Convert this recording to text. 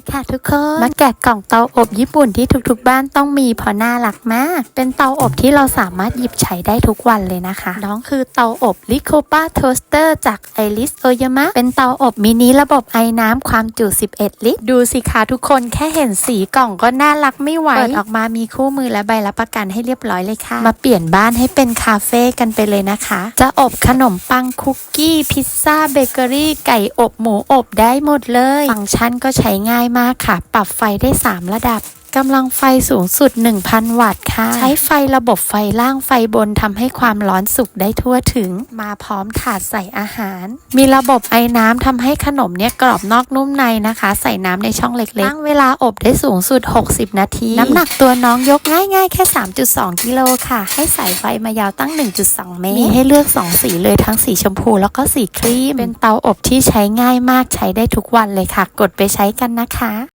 มาค่ะทุกคน มาแกะกล่องเตาอบญี่ปุ่นที่ทุกๆบ้านต้องมีเพราะน่ารักมาก เป็นเตาอบที่เราสามารถหยิบใช้ได้ทุกวันเลยนะคะ น้องคือเตาอบลิโคปาโทสเตอร์จากไอริสโอยามะ เป็นเตาอบมินิระบบไอ้น้ำความจุ 11 ลิตร ดูสิคะทุกคนแค่เห็นสีกล่องก็น่ารักไม่ไหว เปิดออกมามีคู่มือและใบรับประกันให้เรียบร้อยเลยค่ะ มาเปลี่ยนบ้านให้เป็นคาเฟ่กันไปเลยนะคะ จะอบขนมปังคุกกี้ พิซซ่าเบเกอรี่ ไก่อบหมูอบได้หมดเลย ฟังก์ชันก็ใช้ง่ายมากค่ะ ปรับไฟได้ 3 ระดับ กำลังไฟสูงสุด 1,000 วัตต์ค่ะ ใช้ไฟระบบไฟล่างไฟบนทำให้ความร้อนสุกได้ทั่วถึง มาพร้อมถาดใส่อาหาร มีระบบไอ้น้ำทำให้ขนมเนี่ยกรอบนอกนุ่มในนะคะ ใส่น้ำในช่องเล็กๆตั้งเวลาอบได้สูงสุด 60 นาที น้ำหนักตัวน้องยกง่ายๆ แค่ 3.2 กิโลค่ะ ให้ใส่ไฟมายาวตั้ง 1.2 เมตร มีให้เลือก 2 สีเลยทั้งสีชมพูแล้วก็สีครีม เป็นเตาอบที่ใช้ง่ายมากใช้ได้ทุกวันเลยค่ะ กดไปใช้กันนะคะ